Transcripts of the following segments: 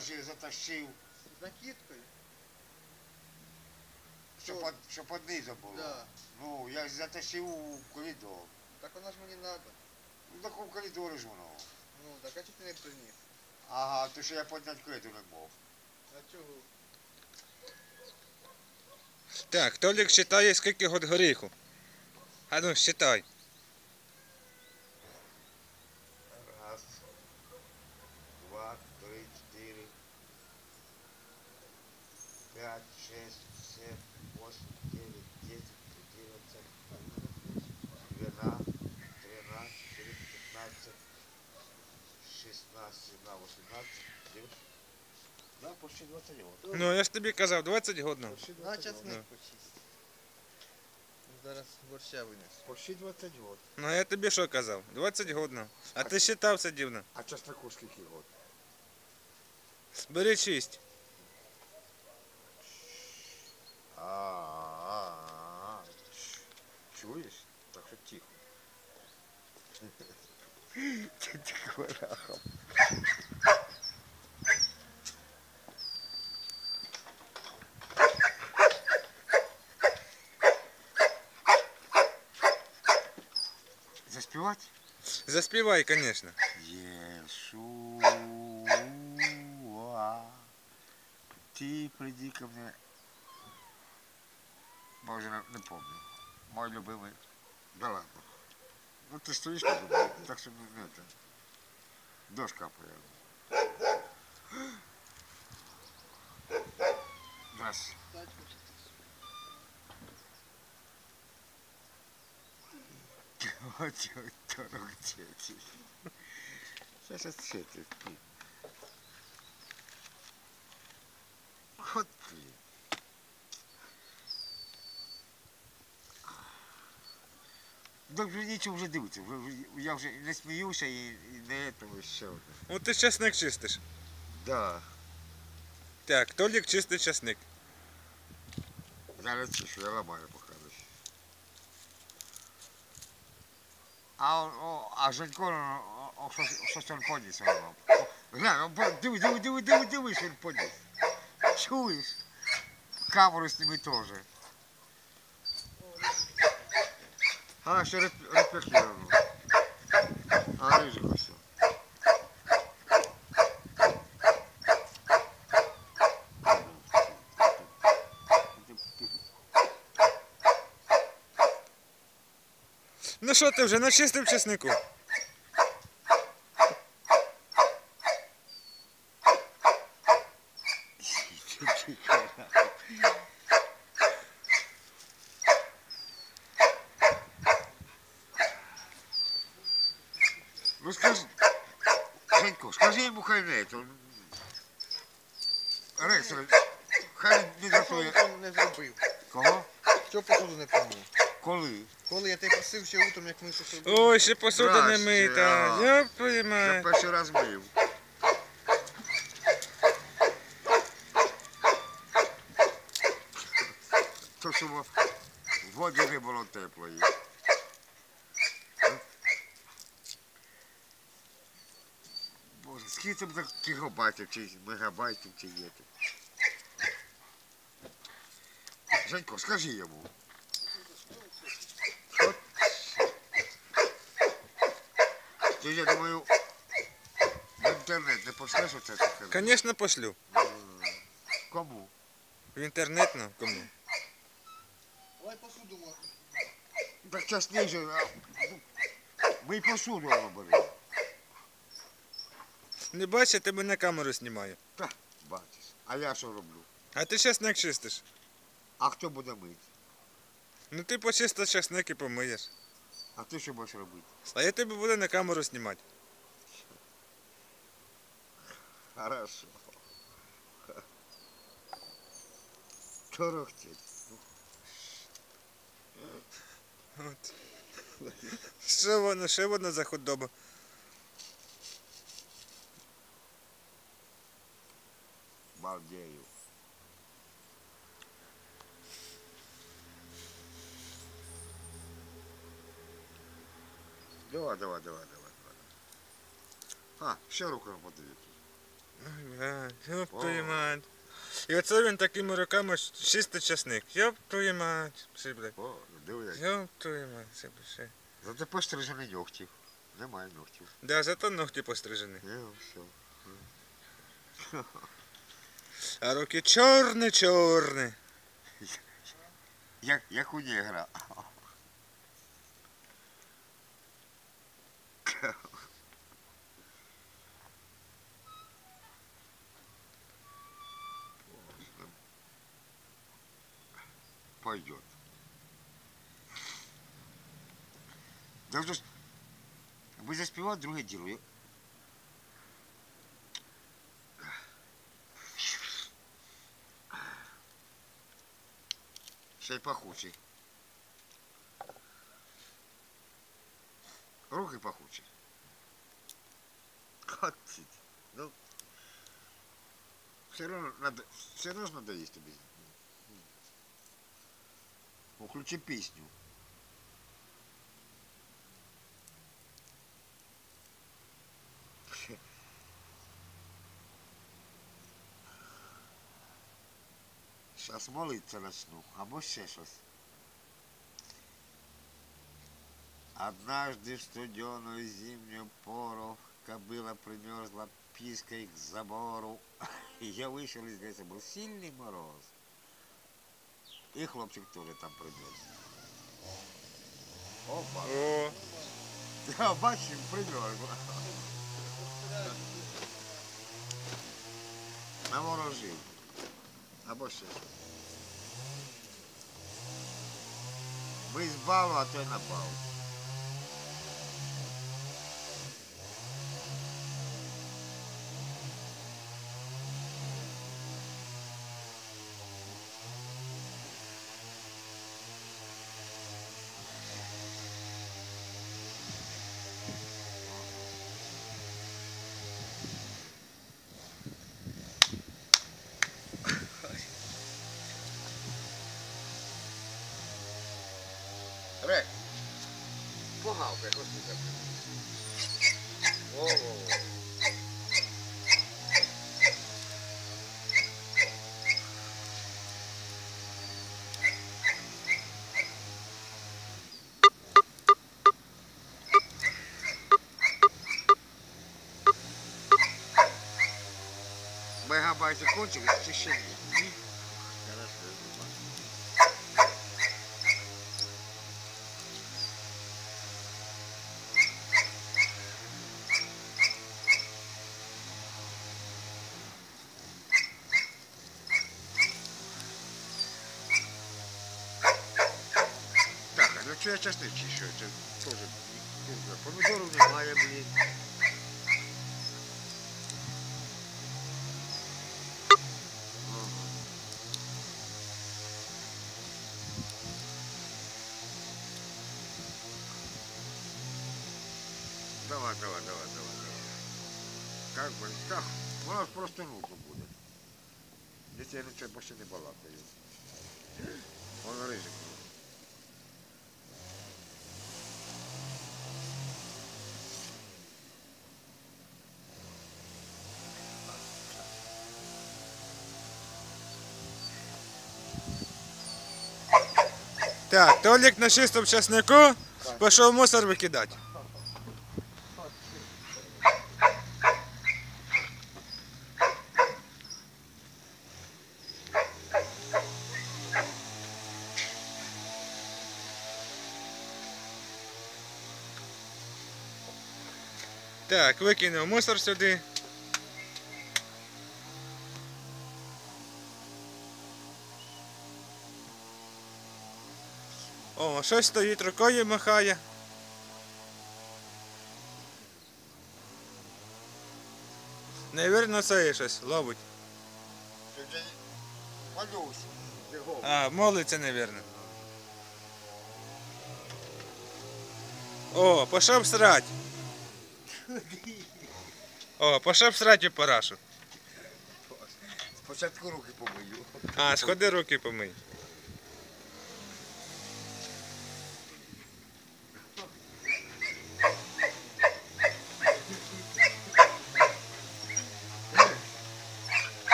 ж затащив, накидкою? щоб, Що? под, щоб під низом було. Да. Ну, я ж затащив у коридор. Так вона ж мені надо. Ну, так у коридорі ж воно. Ну, так а чого ти не приніс? Ага, то що я підняти криту не мог. А чого? Так, Толік считає, скільки год горіху. А ну, считай. Раз, два, три, четыре, пять, шесть, семь, восемь, девять, десять, одиннадцать, двенадцать, тринадцать, четырнадцать, пятнадцать, шестнадцать, семнадцать, восемнадцать, девятнадцать. Да, почти 20 год. Ну, я ж тобі казав, 20 год нам. Почти На 20 год. часник почисти. Зараз борща винесу. Почти 20 год. Ну, я тобі що казав? 20 год нам. А ти считав це дивно. А чесноку скільки год? Бери 6. А, а, а. Чуєш? Так що тихо. Ти тихо рахом. Заспівати? Заспівай, звісно. Иешуа, ты приди ко мне. Боже, не, не помню. Мой любимый. Да ладно. Ну ты стоишь как бы, так что не это. Дождь капает. Раз. Вот торок дети. Сейчас отсветит. Вот вже нічого вже дивитися. Я вже не сміюся і, і не этого ще. Ну ти часник чистиш. Да. Так, Толік чистить часник. Зараз чешу, я ламаю покажу. А, о, а Женько, щось, він поніс. воно. Глянь, диви, диви, диви, диви, диви, що він. Чуєш? Камеру сніми теж. А, ще реп- А, рижик ось. Ну що ти вже начистив часнику? Ну скажи, Женько, скажи это. Рекс, хай Що він не зробив? Кого? Що посуду не помив? Коли? Коли я тебе просив ще утром, як ми щось робили. Ой, ще посуда не Здрасте, мита. а. Я Я поймаю. перший раз мив. То, що в воді не було теплої. скільки там так гігабайтів чи мегабайтів чи є тут? Женько, скажи йому. От. Ти, я думаю, в інтернет не пошлеш оце таке? Звісно, пошлю. Кому? В інтернет, ну, кому? Давай посуду можна. Так частіше, а, ну, ми й посуду воно беремо. Не бачиш, я тебе на камеру знімаю. Та, бачиш. А я що роблю? А ти часник чистиш. А хто буде мити? Ну ти почистиш часник і помиєш. А ти що будеш робити? А я тебе буду на камеру знімати. Хорошо. Торохтеть. От. Що воно, що воно за худоба? Балдею. Давай, давай, давай, давай, давай. А, ще руками подивитися. Блядь, Йоп твою мать. І оце він такими руками чистить часник. Йоп твою мать. Все, блядь. О. Йоп твою мать. Це все. Зате пострижений ногтів. Немає ногтів. Да, зато ногті пострижені. Є, все. А руки чорні чорні. Як, як у негра. Пойдет. Да вже ж, ви заспівали друге діло. Я- Ще й пахучий. Руки пахучі. Хотіть. Ну, все равно надо, все равно ж надо есть тобі. Ну, включи Пісню. Сейчас молиться начну, або ще щось. Однажды в студеную зимнюю пору кобыла примерзла пиской к забору. Я вышел из леса, был сильный мороз. И хлопчик тоже там примерз. Опа, О, я бачив, примерзла. Наворожив. Або ще. Ми з балу, а той на бал. Не так. Во-во-во. Мегабайты кончились, чи ще ні? Так, а для чого я часник чищу? Це теж не знаю. Помідорів немає, блін. Ага. Давай, давай, давай, давай, давай. Как бы, так, у нас просто нудно буде. Якщо я нічого більше не балакаю. Он рижик. Так, Толік на чистому часнику пішов мусор викидати. Так, викинув мусор сюди. Щось стоїть рукою махає. Невірно, це є щось, ловить. Молюсь. А, молиться, невірно. О, пішов срать. О, пішов срать у парашу. Спочатку руки помию. А, сходи руки помий.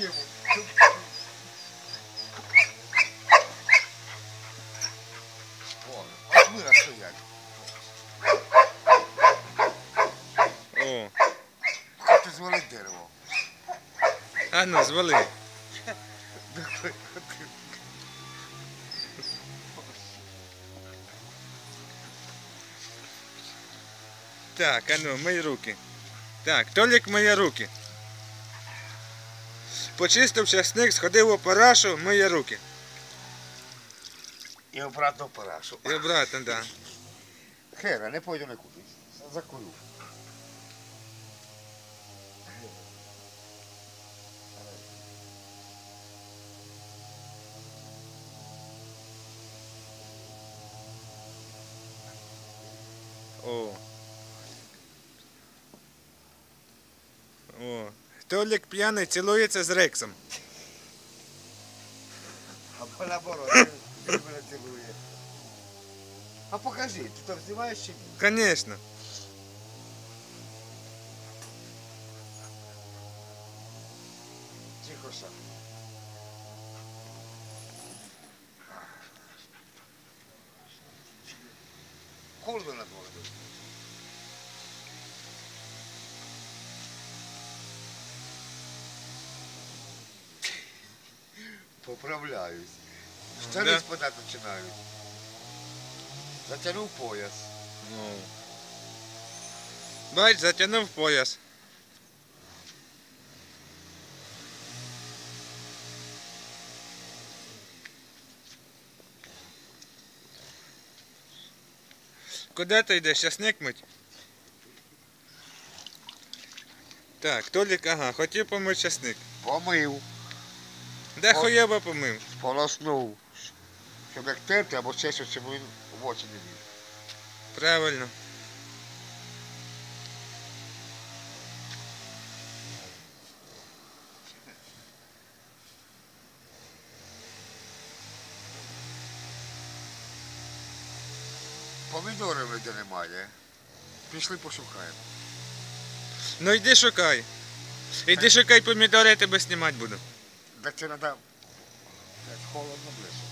Йому. О, от мира стоять. О, Хочете звалити дерево. а ну, звали. Так, а ну, мий руки. Так, Толік миє руки. Почистив часник, сходив у парашу, миє руки. І обратно в парашу. І обратно, да. Хера, не пойду нікуди. Закурю. О. Толік п'яний цілується з Рексом. Або наоборот, він мене цілує. А покажи, ти там знімаєш чи ні? Конечно. Тихо, Саша. Холодно на дворі. Поправляюсь. Штани Да. спадати починають. Затягнув пояс. Ну. Бач, затягнув пояс. Куди ти йдеш? Часник мить? Так, Толік, ага, хотів помити часник. Помив, Де О. хуєва помив? сполоснув. Щоб як терти або ще щось, щоб він в очі не ліз. Правильно. Помідори вроде немає. Пішли пошукаємо. Ну йди шукай. Іди шукай помідори, я тебе знімати буду. Так це треба. Холодно ближче.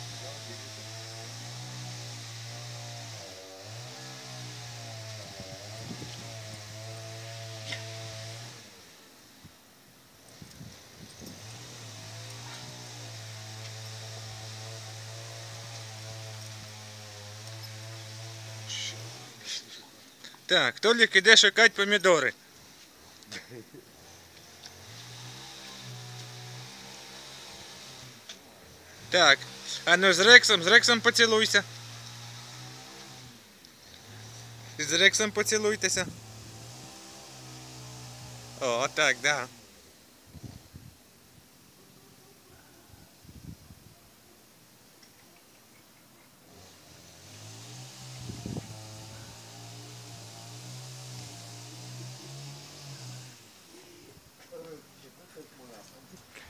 Так, Толік іде шукати помідори. Так, а ну з Рексом, з Рексом поцілуйся. З Рексом поцілуйтеся. О, так, да.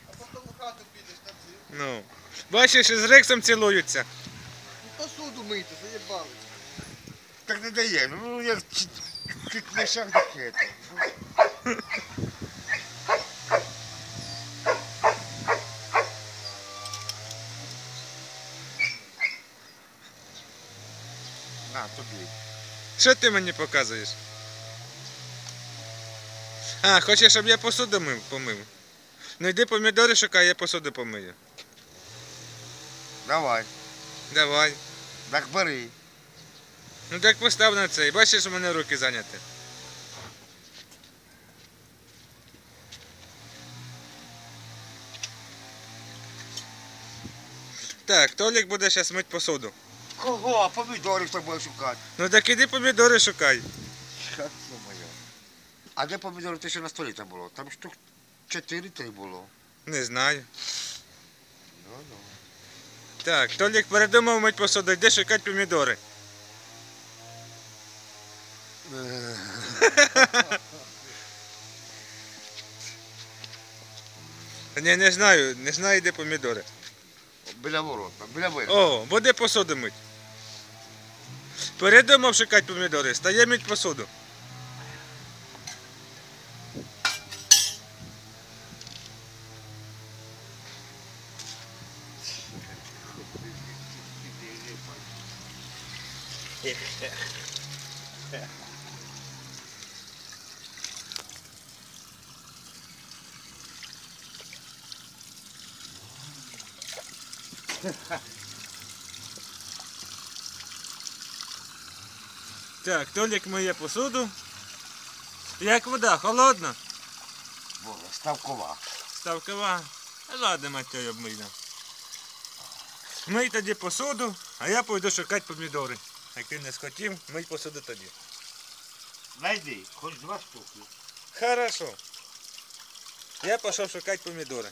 А потім в хату підеш там ці. Ну. Бачиш, із Рексом цілуються. Посуду мийте, заєбали. Так не дає. Ну як чуть не шаг. На, тобі. Що ти мені показуєш? А, хочеш, щоб я посуду мив, помив? Ну йди помідори шукай, я посуду помию. Давай. Давай. Так бери. Ну так постав на цей. Бачиш, у мене руки зайняті. Так, Толік буде зараз мити посуду. Кого? А помідори хто буде шукати? Ну так іди помідори шукай. Що моє? А де помідори те, що на столі там було? Там штук 4-3 було. Не знаю. Ну, ну. Так, Толік передумав мити посуду, йди шукати помідори. Ні, не знаю, не знаю, де помідори. Біля ворот, біля виру. О, буде посуду мить. Передумав шукати помідори, стає мить посуду. Так, Толік миє посуду. Як вода, холодна? Боже, ставкова. Ставкова. Ладно, матьою обмийно. Мий тоді посуду, а я пойду шукати помідори. Як ти не схотів, мий посуду тоді. Найди, хоч два штуки. Хорошо. Я пішов шукати помідори.